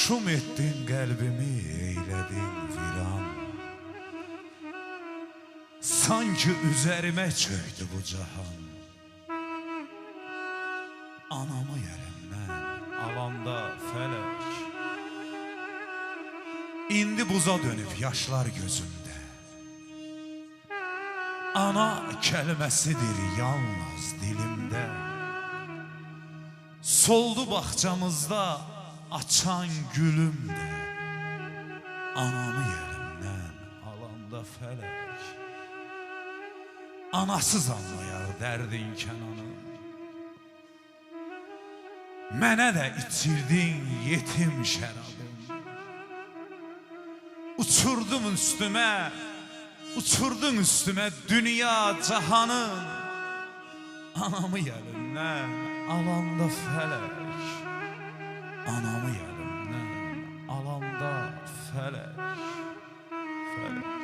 Şum ettin qəlbimi, eylədin viran Sanki üzərimə çöktü bu cahan Anamı yerimdən alanda fələk İndi buza dönüb yaşlar gözümdə Ana kəlməsidir yalnız dilimdə Soldu bağçamızda açan gülüm də Anamı yerimdən alanda fələk Anasız anlayar dərdin kənanı Mənə də içirdin yetim şərabım Uçurdum üstümə Uçurdun üstümə dünya cahanın Anamı yerimdən alanda fələk Anamı yerimdən alanda fələk Fələk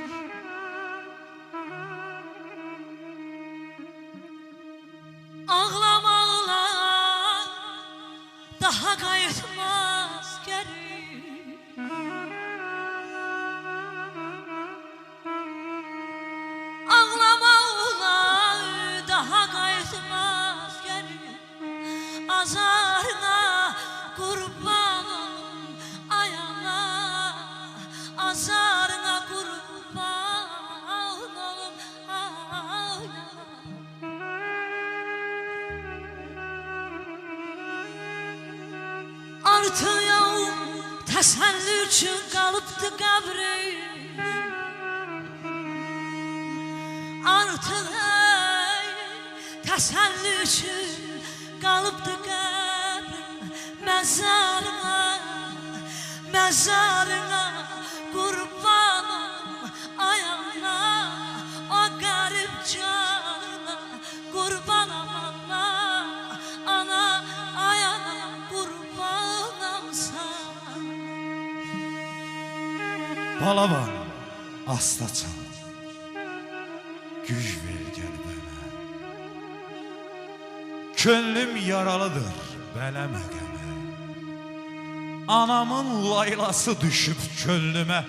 Ağlama ağla Daha kayıtmaz geri. Ağlama ağla Daha kayıtmaz geri. Azarına Artıq yavrum təsəlli üçün qalıbdı qəbri Artıq ey, təsəlli üçün qalıbdı qəbri Məzarına, məzarına Balaban asta çal. Güc ver qəlbimə Könlüm yaralıdır bələmə qəmə Anamın laylası düşüb könlümə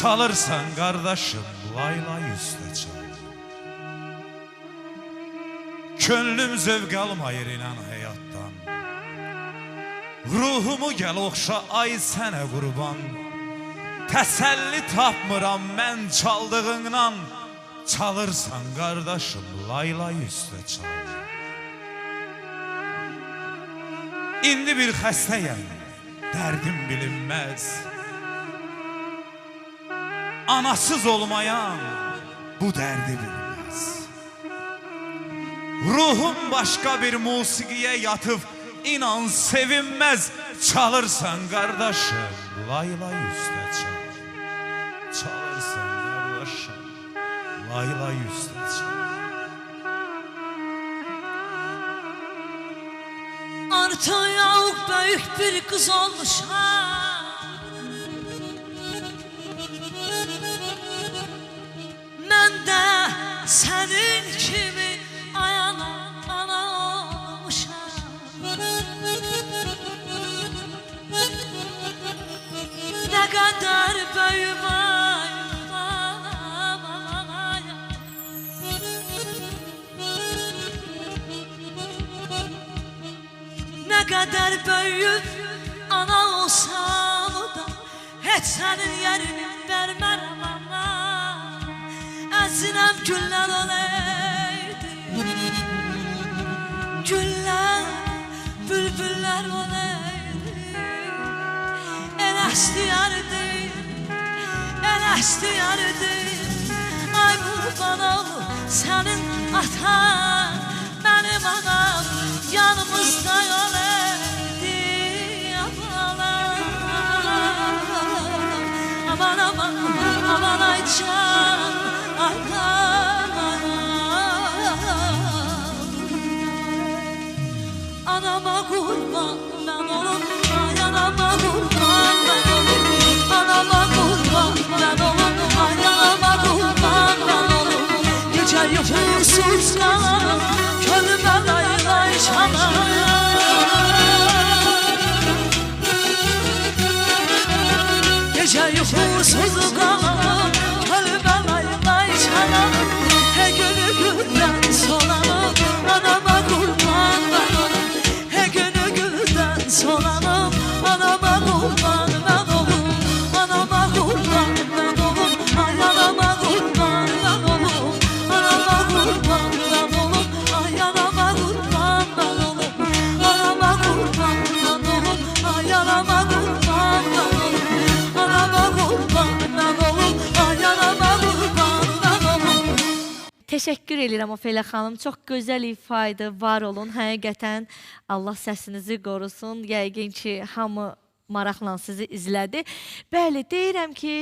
Çalırsan qardaşım layla üstə çal. Könlüm zövq almayır inan həyatdan Ruhumu gəl oxşa ay sənə qurban Təsəlli tapmıram mən çaldığından Çalırsan qardaşım layla üstə çal. İndi bir xəstəyəm Dərdim bilinməz. Anasız olmayan bu dərdi bilməz. Ruhum başqa bir musiqiyə yatıb inan sevinməz Çalırsan qardaşım layla üstə çal. Çalırsan qardaşım layla üstə çal. Artıq yox böyük bir qız olmuşam Mən də sənin kimi Ne kadar büyük ana olsam da Hiç senin yerini vermem ama Əzinəm güllər olaydı. Güllər, bülbüllər olaydı. El istiyardı, el istiyardı Ay qurban ol sənin atan Mənim anam. Yanımızda olaydı Aman. Aman aman aman ay can Təşəkkür edirəm Ofeliya xanım. Çox gözəl ifadə var olun. Həqiqətən Allah səsinizi qorusun. Yəqin ki, hamı maraqla sizi izlədi. Bəli, deyirəm ki,